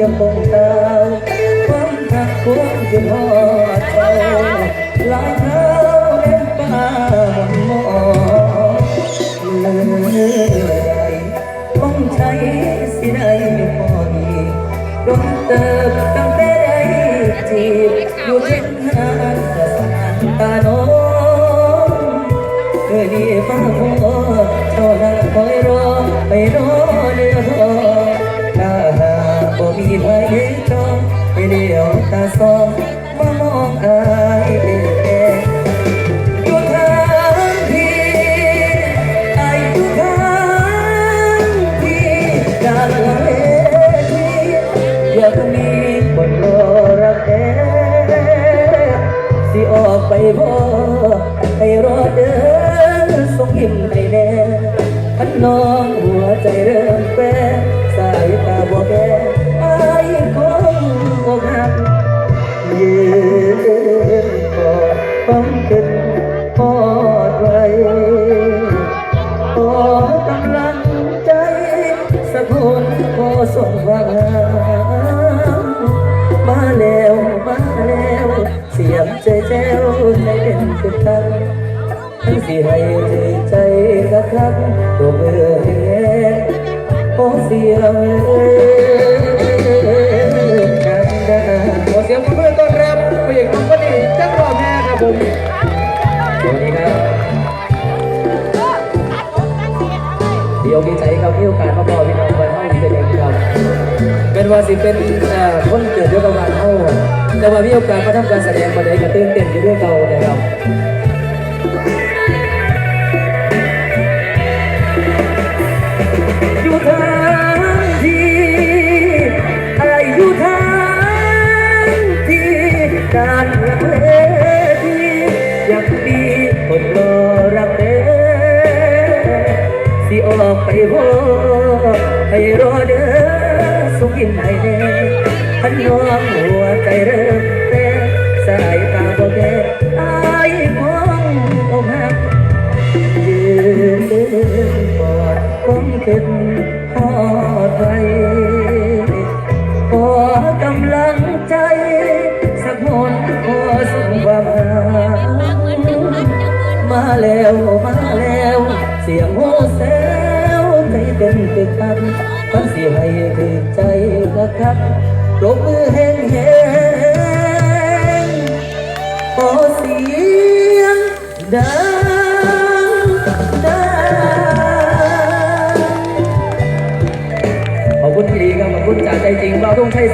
ดำบงเตาความหักควงมสุดหอดเจ้าลายเท้าเล็บปากหมอกเลื่อยต้องใช้สิได้พอดีดนเติบตั้งแต่ได้จีบอยู่เช่นหางกระนตาโน้เคยดีฟ้าพอเจ้าหน้าคอยรอไปรอ สองมามองอายตัวทางที่ไอ้ตัวทางที่กลางเวทีอยากมีคนรอรักแท้สิออกไปบ่ไปรอเดินส่งยิ้มให้แน่พันน้องหัวใจเริ่มแปร ทั้งสิให้ถือใจกระคักตัวเบื่อแห้งขอเสียงกันดาขอเสียงปรบมือต้อนรับผู้ใหญ่ของนนี้จังหวะแม่ครับผมสวัสดีครับดีอกดีใจครับมีโอกาสมาบอกพี่น้องบ้านเฮาเป็นเองครับเป็นว่าสิเป็นคนเกิดเดียวกับบ้านเฮาแต่ว่ามีโอกาสมาทำการแสดงมาได้ก็ตื่นเต้นอยู่ด้วยเก่านะครับ การเพลที่ยังดีคนรอรับเด้สิออกไปโหให้รอเด้อสุกินให้แน่พันน้องหัวใจเริ่มเต้สายตาบ่แก่อายมองอกหักยืนกอดความคิดทอดไว้ข มาแล้วมาแล้ว เสียงโหแซวใจเต้นตึกตันมันสิให้ถึกใจกระคักปรบมือแห้งแห้งขอเสียงดังดังขอบคุณที่ดีครับขอบคุณจากใจจริงเราต้องใช้